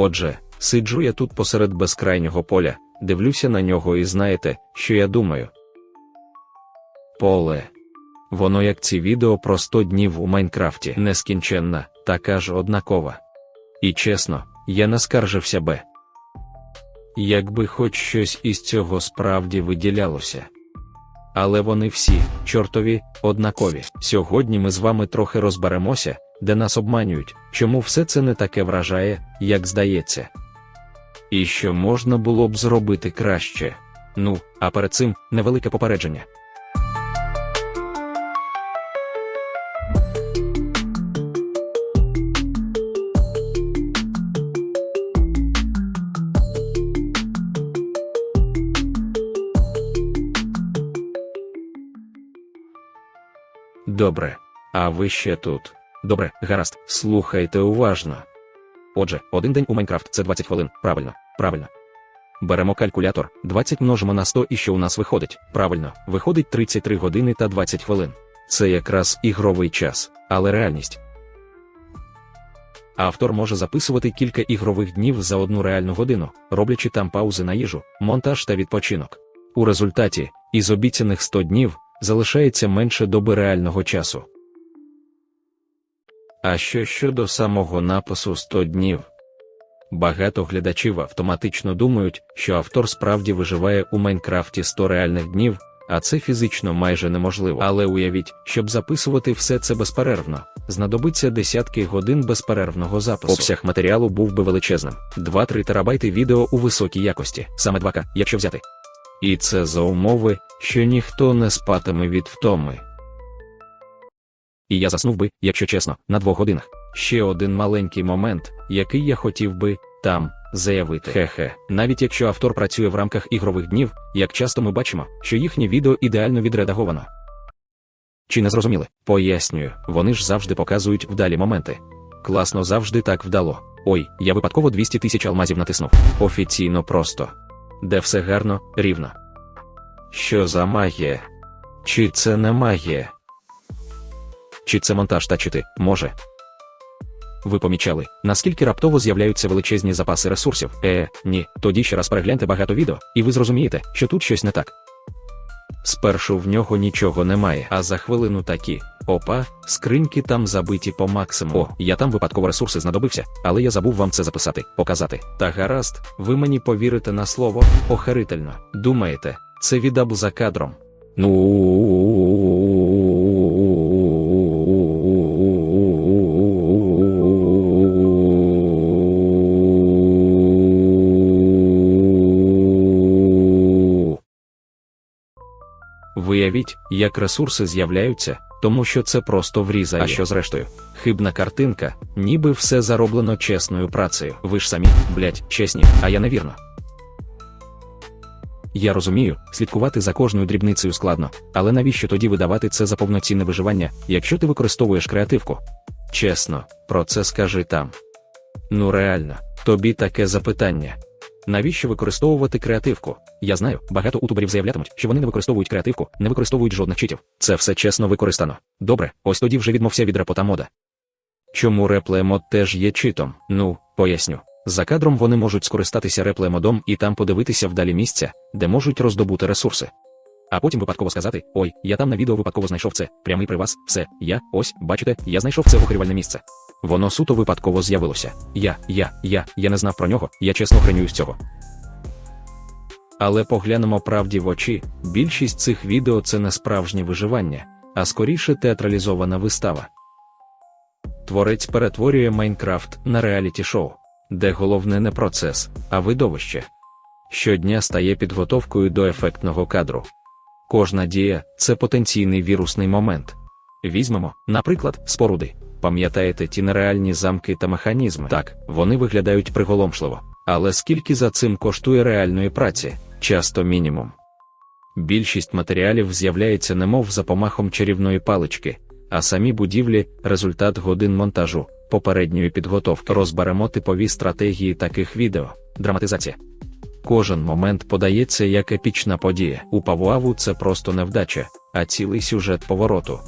Отже, сиджу я тут посеред безкрайнього поля, дивлюся на нього і знаєте, що я думаю. Поле. Воно як ці відео про 100 днів у Майнкрафті, нескінченна, така ж однакова. І чесно, я не скаржився би. Якби хоч щось із цього справді виділялося. Але вони всі, чортові, однакові. Сьогодні ми з вами трохи розберемося, де нас обманюють, чому все це не таке вражає, як здається. І що можна було б зробити краще. Ну, а перед цим невелике попередження. Добре. А ви ще тут. Добре, гаразд, слухайте уважно. Отже, один день у Майнкрафт це 20 хвилин. Правильно, правильно. Беремо калькулятор, 20 множимо на 100 і що у нас виходить? Правильно, виходить 33 години та 20 хвилин. Це якраз ігровий час, але реальність. Автор може записувати кілька ігрових днів за одну реальну годину, роблячи там паузи на їжу, монтаж та відпочинок. У результаті, із обіцяних 100 днів, залишається менше доби реального часу. А що щодо самого напису 100 днів? Багато глядачів автоматично думають, що автор справді виживає у Майнкрафті 100 реальних днів, а це фізично майже неможливо. Але уявіть, щоб записувати все це безперервно, знадобиться десятки годин безперервного запису. Обсяг матеріалу був би величезним: 2-3 терабайти відео у високій якості, саме 2К, якщо взяти. І це за умови, що ніхто не спатиме від втоми. І я заснув би, якщо чесно, на двох годинах. Ще один маленький момент, який я хотів би там заявити. Хе-хе, навіть якщо автор працює в рамках ігрових днів, як часто ми бачимо, що їхнє відео ідеально відредаговано. Чи не зрозуміли? Пояснюю, вони ж завжди показують вдалі моменти. Класно завжди так вдало. Ой, я випадково 200 тисяч алмазів натиснув. Офіційно просто. Де все гарно, рівно. Що за магія? Чи це не магія? Чи це монтаж та чити, може? Ви помічали, наскільки раптово з'являються величезні запаси ресурсів? Е, ні, тоді ще раз перегляньте багато відео, і ви зрозумієте, що тут щось не так. Спершу в нього нічого немає, а за хвилину такі. Опа, скриньки там забиті по максимуму. О, я там випадково ресурси знадобився, але я забув вам це записати, показати. Та гаразд, ви мені повірите на слово, охарительно. Думаєте, це віддаб за кадром. Ну. Виявіть, як ресурси з'являються, тому що це просто врізає. А що зрештою? Хибна картинка, ніби все зароблено чесною працею. Ви ж самі, блять, чесні, а я невірно. Я розумію, слідкувати за кожною дрібницею складно, але навіщо тоді видавати це за повноцінне виживання, якщо ти використовуєш креативку? Чесно, про це скажи там. Ну реально, тобі таке запитання. Навіщо використовувати креативку? Я знаю, багато утуберів заявлятимуть, що вони не використовують креативку, не використовують жодних читів. Це все чесно використано. Добре, ось тоді вже відмовся від репота мода. Чому реплемод теж є читом? Ну, поясню. За кадром вони можуть скористатися реплемодом і там подивитися вдалі місця, де можуть роздобути ресурси. А потім випадково сказати: Ой, я там на відео випадково знайшов це, прямий при вас, все, я, ось, бачите, я знайшов це охорівальне місце. Воно суто випадково з'явилося. Я, я, я, я не знав про нього, я чесно хренюю з цього. Але поглянемо правді в очі, більшість цих відео це не справжнє виживання, а скоріше театралізована вистава. Творець перетворює Майнкрафт на реаліті шоу, де головне не процес, а видовище. Щодня стає підготовкою до ефектного кадру. Кожна дія це потенційний вірусний момент. Візьмемо, наприклад, споруди. Пам'ятаєте ті нереальні замки та механізми? Так, вони виглядають приголомшливо. Але скільки за цим коштує реальної праці? Часто мінімум. Більшість матеріалів з'являється немов за помахом чарівної палички, а самі будівлі результат годин монтажу, попередньої підготовки. Розберемо типові стратегії таких відео, драматизація. Кожен момент подається як епічна подія. У Павуаву це просто невдача, а цілий сюжет повороту.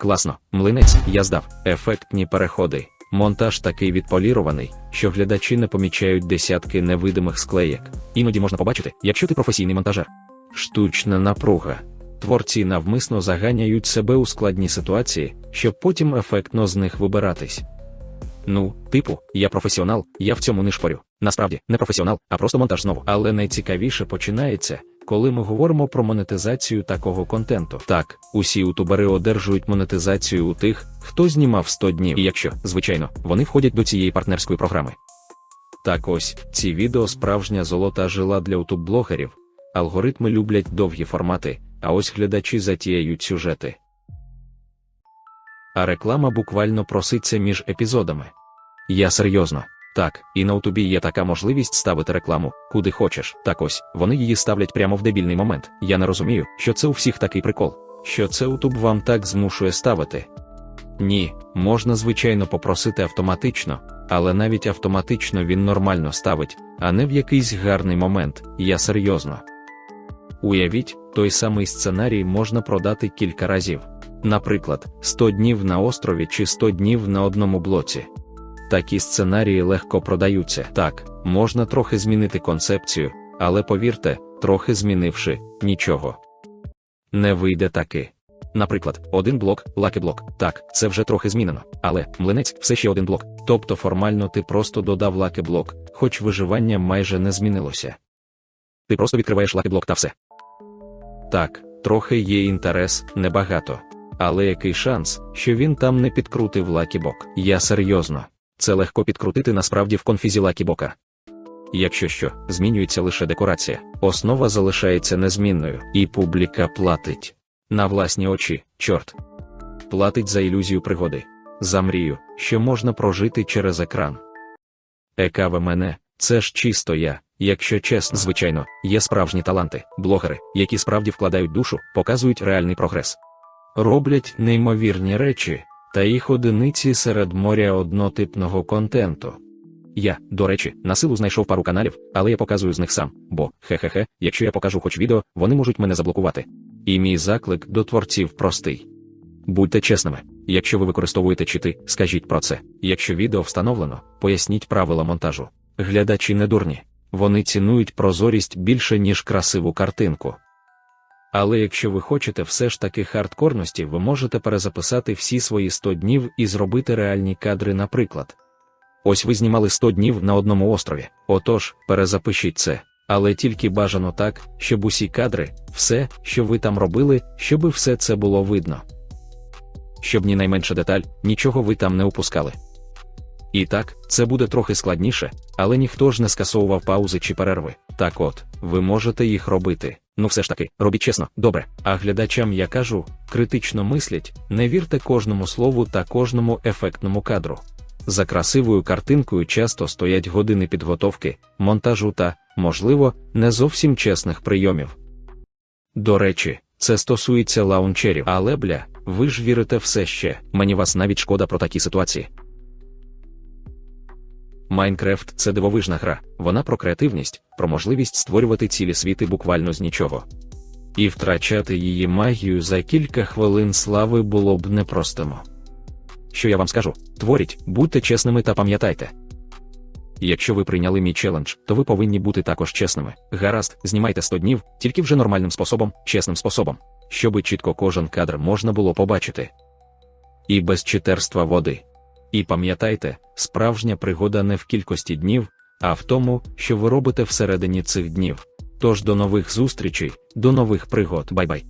Класно, млинець, я здав, ефектні переходи, Монтаж такий відполірований, що глядачі не помічають десятки невидимих склеєк. Іноді можна побачити, якщо ти професійний монтажер. Штучна напруга. Творці навмисно заганяють себе у складні ситуації, щоб потім ефектно з них вибиратись. Ну, типу, я професіонал, я в цьому не шпорю. Насправді, не професіонал, а просто монтаж знову. Але найцікавіше починається, коли ми говоримо про монетизацію такого контенту. Так, усі ютубери одержують монетизацію у тих, хто знімав 100 днів, і якщо, звичайно, вони входять до цієї партнерської програми. Так ось, ці відео справжня золота жила для ютуб-блогерів. Алгоритми люблять довгі формати, а ось глядачі затіяють сюжети. А реклама буквально проситься між епізодами. Я серйозно. Так, і на Ютубі є така можливість ставити рекламу, куди хочеш. Так ось, вони її ставлять прямо в дебільний момент. Я не розумію, що це у всіх такий прикол, що це Ютуб вам так змушує ставити. Ні, можна звичайно попросити автоматично, але навіть автоматично він нормально ставить, а не в якийсь гарний момент, я серйозно. Уявіть, той самий сценарій можна продати кілька разів. Наприклад, 100 днів на острові чи 100 днів на одному блоці. Такі сценарії легко продаються. Так, можна трохи змінити концепцію, але повірте, трохи змінивши нічого. Не вийде таки. Наприклад, один блок, лаки-блок. Так, це вже трохи змінено, але млинець все ще один блок. Тобто формально ти просто додав лаки-блок, хоч виживання майже не змінилося. Ти просто відкриваєш лаки-блок та все. Так, трохи є інтерес, небагато. Але який шанс, що він там не підкрутив лакібок? Я серйозно. Це легко підкрутити насправді в конфізі лакібока. Якщо що, змінюється лише декорація, основа залишається незмінною, і публіка платить. На власні очі, чорт. Платить за ілюзію пригоди, за мрію, що можна прожити через екран. Екаве мене, це ж чисто я, якщо чесно, звичайно, є справжні таланти, блогери, які справді вкладають душу, показують реальний прогрес. Роблять неймовірні речі, та їх одиниці серед моря однотипного контенту. Я, до речі, на силу знайшов пару каналів, але я показую з них сам, бо, хе-хе-хе, якщо я покажу хоч відео, вони можуть мене заблокувати. І мій заклик до творців простий. Будьте чесними, якщо ви використовуєте чити, скажіть про це. Якщо відео встановлено, поясніть правила монтажу. Глядачі не дурні, вони цінують прозорість більше, ніж красиву картинку. Але якщо ви хочете все ж таки хардкорності, ви можете перезаписати всі свої 100 днів і зробити реальні кадри, наприклад. Ось ви знімали 100 днів на одному острові. Отож, перезапишіть це, але тільки бажано так, щоб усі кадри, все, що ви там робили, щоб все це було видно. Щоб ні найменша деталь, нічого ви там не упускали. І так, це буде трохи складніше, але ніхто ж не скасовував паузи чи перерви. Так от, ви можете їх робити. Ну все ж таки, робіть чесно, добре. А глядачам я кажу, критично мислять, не вірте кожному слову та кожному ефектному кадру. За красивою картинкою часто стоять години підготовки, монтажу та, можливо, не зовсім чесних прийомів. До речі, це стосується лаунчерів, але бля, ви ж вірите все ще, мені вас навіть шкода про такі ситуації. Майнкрафт це дивовижна гра, вона про креативність, про можливість створювати цілі світи буквально з нічого. І втрачати її магію за кілька хвилин слави було б непростимо. Що я вам скажу? Творіть, будьте чесними та пам'ятайте. Якщо ви прийняли мій челендж, то ви повинні бути також чесними. Гаразд, знімайте 100 днів, тільки вже нормальним способом, чесним способом, щоби чітко кожен кадр можна було побачити. І без читерства води. І пам'ятайте, справжня пригода не в кількості днів, а в тому, що ви робите всередині цих днів. Тож до нових зустрічей, до нових пригод. Бай-бай.